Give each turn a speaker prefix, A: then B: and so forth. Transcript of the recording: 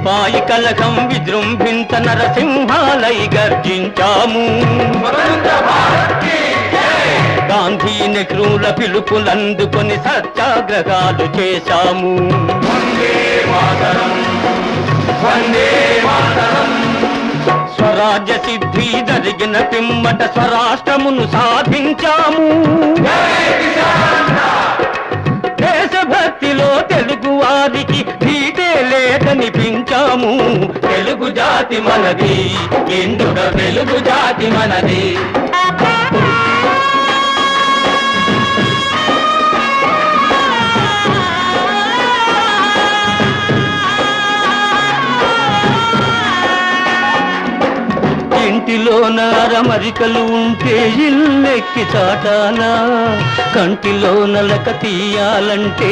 A: సిపాయి కలకం విజృంభించ నరసింహాలై గర్జించాము. గాంధీ నెహ్రూల పిలుపులందుకొని సత్యాగ్రహాలు చేశాము. స్వరాజ్య సిద్ధి జరిగిన పిమ్మట స్వరాష్ట్రమును సాధించాము. దేశభక్తిలో లేదనిపించాము తెలుగు జాతి మనది. ఎందుక తెలుగు జాతి మనది. ఇంటిలో నారమరికలు ఉంటే ఇల్లెక్కి చాటానా. కంటిలో నలక తీయాలంటే